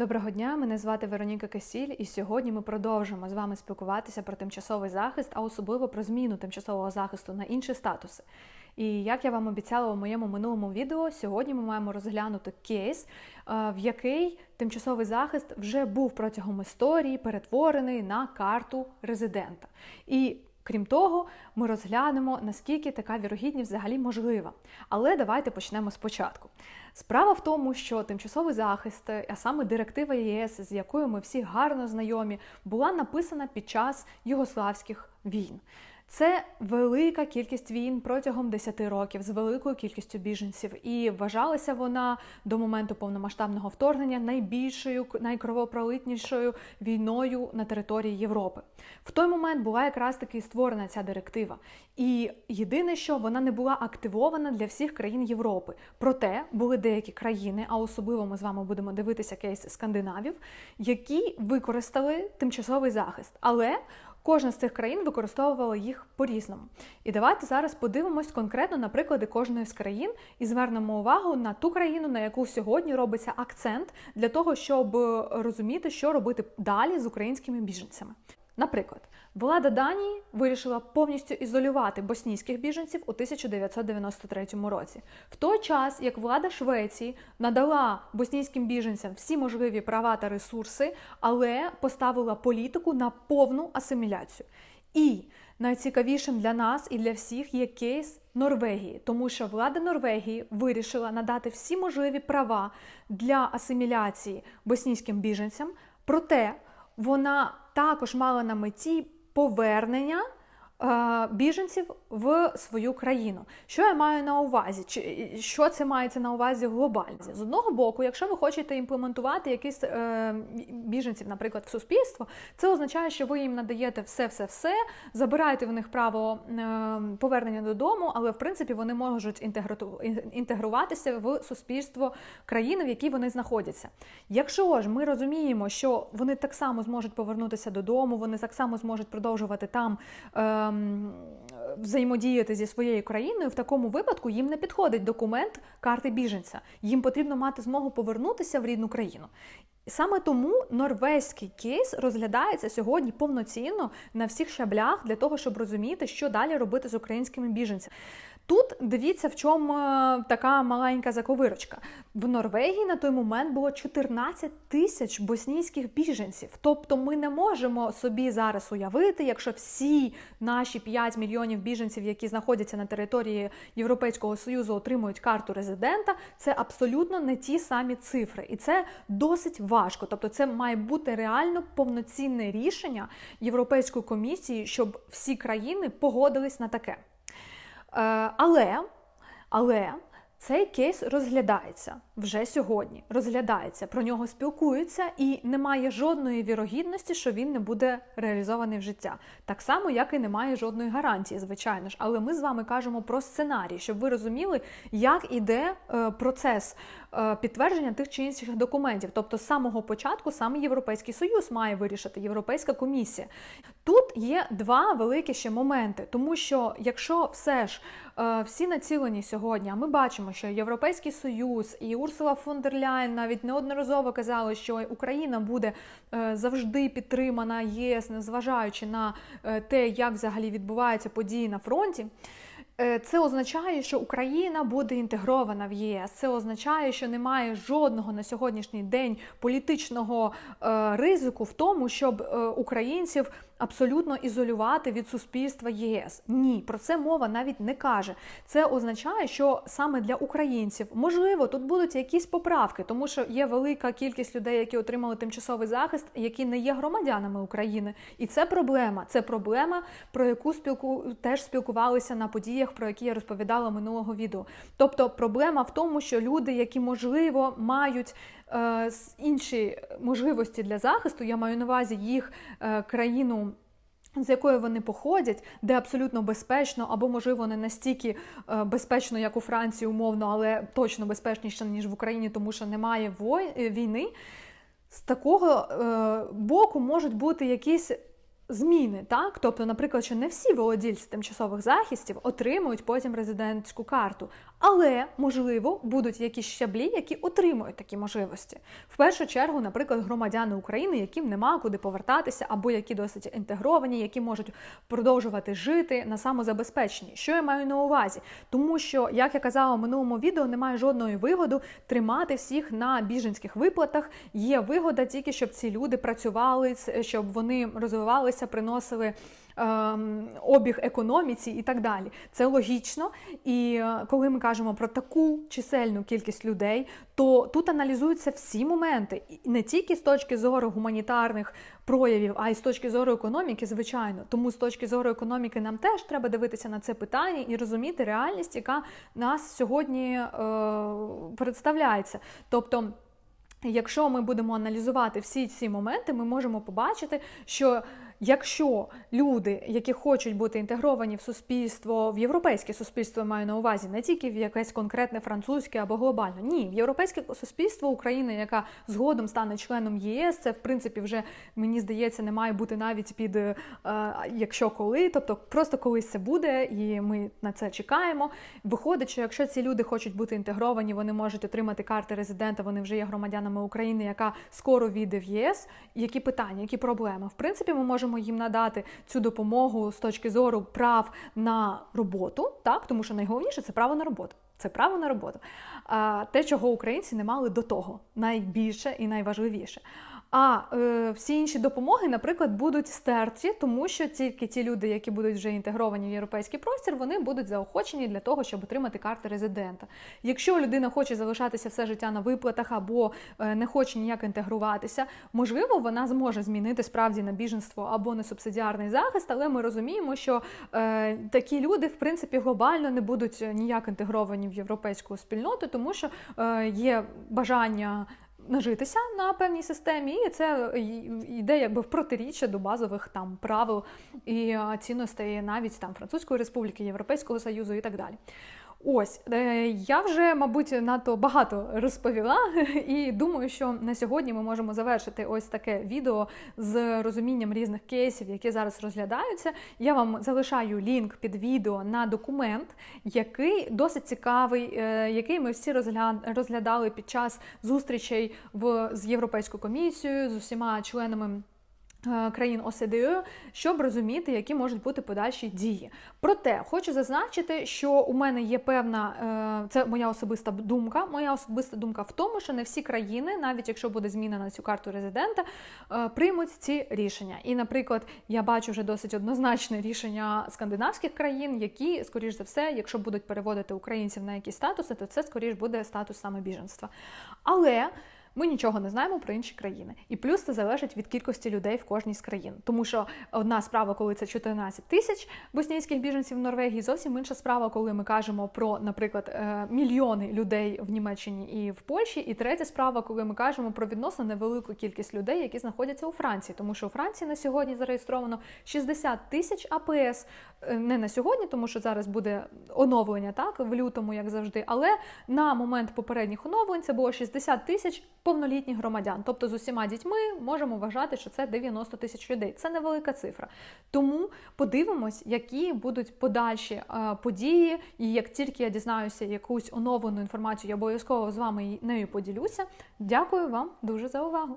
Доброго дня, мене звати Вероніка Касіль, і сьогодні ми продовжимо з вами спілкуватися про тимчасовий захист, а особливо про зміну тимчасового захисту на інші статуси. І як я вам обіцяла у моєму минулому відео, сьогодні ми маємо розглянути кейс, е, в який тимчасовий захист вже був протягом історії перетворений на карту резидента. І Крім того, ми розглянемо, наскільки така вірогідність взагалі можлива. Але давайте почнемо спочатку. Справа в тому, що тимчасовий захист, а саме директива ЄС, з якою ми всі гарно знайомі, була написана під час югославських війн. Це велика кількість війн протягом 10 років з великою кількістю біженців, і вважалася вона до моменту повномасштабного вторгнення найбільшою, найкровопролитнішою війною на території Європи. В той момент була якраз таки створена ця директива. І єдине, що вона не була активована для всіх країн Європи. Проте були деякі країни, а особливо ми з вами будемо дивитися кейс скандинавів, які використали тимчасовий захист. Але Кожна з цих країн використовувала їх по-різному. І давайте зараз подивимось конкретно на приклади кожної з країн і звернемо увагу на ту країну, на яку сьогодні робиться акцент для того, щоб розуміти, що робити далі з українськими біженцями. Наприклад, влада Данії вирішила повністю ізолювати боснійських біженців у 1993 році, в той час як влада Швеції надала боснійським біженцям всі можливі права та ресурси, але поставила політику на повну асиміляцію. І найцікавішим для нас і для всіх є кейс Норвегії, тому що влада Норвегії вирішила надати всі можливі права для асиміляції боснійським біженцям. Проте вона також мала на меті повернення біженців в свою країну. Що я маю на увазі? Чи що це мається на увазі глобально? З одного боку, якщо ви хочете імплементувати якісь е, біженців, наприклад, в суспільство, це означає, що ви їм надаєте все-все-все, забираєте в них право е, повернення додому, але в принципі вони можуть інтегруватися в суспільство країни, в якій вони знаходяться. Якщо ж ми розуміємо, що вони так само зможуть повернутися додому, вони так само зможуть продовжувати там. Е, взаємодіяти зі своєю країною, в такому випадку їм не підходить документ карти біженця. Їм потрібно мати змогу повернутися в рідну країну. Саме тому норвезький кейс розглядається сьогодні повноцінно на всіх шаблях для того, щоб розуміти, що далі робити з українськими біженцями. Тут дивіться, в чому е, така маленька заковирочка. В Норвегії на той момент було 14 тисяч боснійських біженців. Тобто ми не можемо собі зараз уявити, якщо всі наші 5 мільйонів біженців, які знаходяться на території Європейського Союзу, отримують карту резидента, це абсолютно не ті самі цифри. І це досить важко. Тобто, це має бути реально повноцінне рішення Європейської комісії, щоб всі країни погодились на таке. Е, але, але цей кейс розглядається вже сьогодні. Розглядається, про нього спілкуються, і немає жодної вірогідності, що він не буде реалізований в життя. Так само, як і немає жодної гарантії, звичайно ж. Але ми з вами кажемо про сценарій, щоб ви розуміли, як іде е, процес підтвердження тих чи інших документів. Тобто, з самого початку саме Європейський Союз має вирішити Європейська комісія. Тут є два великі ще моменти, тому що якщо все ж е, всі націлені сьогодні, а ми бачимо, що Європейський Союз і Урсула фон дер Ляйн навіть неодноразово казали, що Україна буде е, завжди підтримана ЄС, незважаючи на е, те, як взагалі відбуваються події на фронті. Е, це означає, що Україна буде інтегрована в ЄС. Це означає, що немає жодного на сьогоднішній день політичного ризику в тому, щоб українців абсолютно ізолювати від суспільства ЄС. Ні, про це мова навіть не каже. Це означає, що саме для українців можливо тут будуть якісь поправки, тому що є велика кількість людей, які отримали тимчасовий захист, які не є громадянами України. І це проблема. Це проблема, про яку спілку теж спілкувалися на подіях, про які я розповідала минулого відео. Тобто, проблема в тому, що люди, які можливо мають інші можливості для захисту, я маю на увазі їх е, країну. З якої вони походять, де абсолютно безпечно, або, можливо, не настільки е, безпечно, як у Франції, умовно, але точно безпечніше, ніж в Україні, тому що немає е, війни. З такого е, боку можуть бути якісь зміни. так? Тобто, наприклад, що не всі володільці тимчасових захистів отримують потім резидентську карту. Але можливо будуть якісь щаблі, які отримують такі можливості. В першу чергу, наприклад, громадяни України, яким нема куди повертатися, або які досить інтегровані, які можуть продовжувати жити на самозабезпеченні. Що я маю на увазі? Тому що, як я казала в минулому відео, немає жодної вигоди тримати всіх на біженських виплатах. Є вигода тільки, щоб ці люди працювали, щоб вони розвивалися, приносили. Ем, Обіг економіці і так далі, це логічно. І е, коли ми кажемо про таку чисельну кількість людей, то тут аналізуються всі моменти, і не тільки з точки зору гуманітарних проявів, а й з точки зору економіки, звичайно. Тому з точки зору економіки нам теж треба дивитися на це питання і розуміти реальність, яка нас сьогодні е, представляється. Тобто. Якщо ми будемо аналізувати всі ці моменти, ми можемо побачити, що якщо люди, які хочуть бути інтегровані в суспільство, в європейське суспільство, маю на увазі, не тільки в якесь конкретне французьке або глобальне, ні, в європейське суспільство України, яка згодом стане членом ЄС, це в принципі вже мені здається, не має бути навіть під е, якщо коли, тобто просто колись це буде, і ми на це чекаємо. Виходить, що якщо ці люди хочуть бути інтегровані, вони можуть отримати карти резидента, вони вже є громадянами України, яка скоро війде в ЄС. Які питання, які проблеми? В принципі, ми можемо їм надати цю допомогу з точки зору прав на роботу, так тому що найголовніше це право на роботу. Це право на роботу. А те, чого українці не мали до того, найбільше і найважливіше. А е, всі інші допомоги, наприклад, будуть стерті, тому що тільки ті люди, які будуть вже інтегровані в європейський простір, вони будуть заохочені для того, щоб отримати карти резидента. Якщо людина хоче залишатися все життя на виплатах або е, не хоче ніяк інтегруватися, можливо, вона зможе змінити справді на біженство або на субсидіарний захист, але ми розуміємо, що е, такі люди, в принципі, глобально не будуть ніяк інтегровані в європейську спільноту, тому що е, є бажання нажитися на певній системі, і це йде якби в протиріччя до базових там правил і цінностей навіть там Французької республіки, Європейського Союзу і так далі. Ось е, я вже, мабуть, надто багато розповіла, і думаю, що на сьогодні ми можемо завершити ось таке відео з розумінням різних кейсів, які зараз розглядаються. Я вам залишаю лінк під відео на документ, який досить цікавий, е, який ми всі розглядали під час зустрічей в з Європейською комісією з усіма членами. Е, країн ОСДЕ, щоб розуміти, які можуть бути подальші дії. Проте хочу зазначити, що у мене є певна, е, це моя особиста думка. Моя особиста думка в тому, що не всі країни, навіть якщо буде зміна на цю карту резидента, е, приймуть ці рішення. І, наприклад, я бачу вже досить однозначне рішення скандинавських країн, які, скоріш за все, якщо будуть переводити українців на якісь статуси, то це скоріш буде статус саме біженства. Але ми нічого не знаємо про інші країни. І плюс це залежить від кількості людей в кожній з країн. Тому що одна справа, коли це 14 тисяч боснійських біженців в Норвегії, зовсім інша справа, коли ми кажемо про, наприклад, е, мільйони людей в Німеччині і в Польщі. І третя справа, коли ми кажемо про відносно невелику кількість людей, які знаходяться у Франції, тому що у Франції на сьогодні зареєстровано 60 тисяч АПС. Е, не на сьогодні, тому що зараз буде оновлення, так в лютому, як завжди. Але на момент попередніх оновлень це було 60 тисяч повнолітніх громадян. Тобто з усіма дітьми можемо вважати, що це 90 тисяч людей. Це невелика цифра. Тому подивимось, які будуть подальші е, події. І як тільки я дізнаюся якусь оновлену інформацію, я обов'язково з вами нею поділюся. Дякую вам дуже за увагу.